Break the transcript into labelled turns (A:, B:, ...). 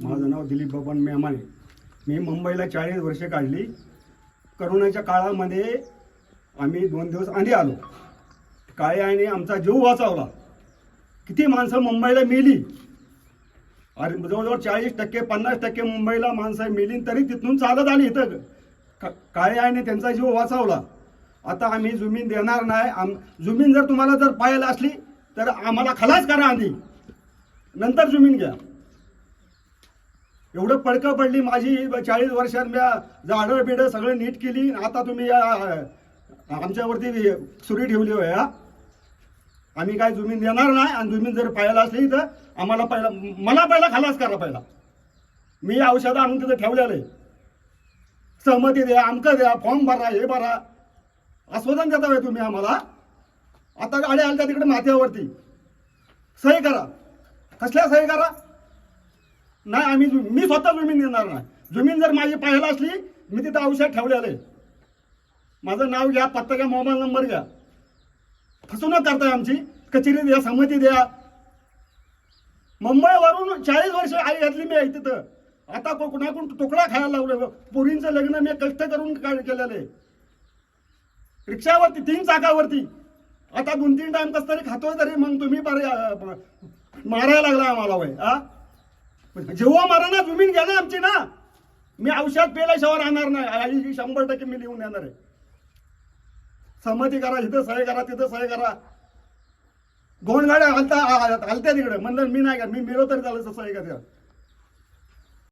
A: माझं नाव दिलीप बबन मेमाने मी मुंबईला चाळीस वर्षे काढली. करोनाच्या काळामध्ये आम्ही दोन दिवस आधी आलो. काळे आईने आमचा जीव वाचवला. किती माणसं मुंबईला मेली? अरे जवळजवळ चाळीस टक्के पन्नास टक्के मुंबईला माणसं मेली तरी तिथून चालत आली इथं. का- काळे आईने त्यांचा जीव वाचवला. आता आम्ही जुमीन देणार नाही. आम जुमीन जर तुम्हाला जर पाहायला असली तर आम्हाला खलास करा आधी. नंतर जुमीन घ्या. एवढं पडकं पडली माझी चाळीस वर्षात म्या झाडं बिडं सगळं नीट केली. आता तुम्ही या- आमच्यावरती सुरी ठेवली होया आम्ही काय जमीन देणार नाही आणि जमीन जर पाहायला असली तर आम्हाला पहिला मला पहिला खलास करा पहिला. मी औषधं आणून तिथं ठेवलेलं आहे. सहमती द्या अमकं द्या फॉर्म भरा हे भरा. आस्वादन देता वय तुम्ही आम्हाला. आता गाडी आल्या तिकडे माथ्यावरती? सही करा. कसल्या सही करा? नाही आम्ही मी स्वतः जमीन देणार नाही. जमीन जर माझी पाहायला असली मी तिथं औषध ठेवलेलं आहे. माझं नाव घ्या पत्ता घ्या मोबाईल नंबर घ्या. फसवणूक करताय आमची. कचेरी द्या संमती द्या. मुंबईवरून चाळीस वर्ष आई घातली मी आहे तिथं. आता को- कुणाकडून तुकडा खायला लागलो पोरींचं लग्न मी कष्ट करून काय केलेलं आहे. रिक्षावरती तीन चाकावरती. आता दोन तीन टाइम कस तरी खातोय तरी मग तुम्ही मारायला लागला आम्हाला वय हा? म्हणजे जेव्हा मारा ना जमीन घ्या ना आमची ना. मी औषध पेल्याशिवाय राहणार नाही. आई शंभर टक्के मी लिहून येणार आहे. संमती करा इथं सही करा तिथं सही करा. दोन गाड्या हलता हलत्या तिकडे म्हणलं मी नाही का मी मिळव तरी झालं सही करा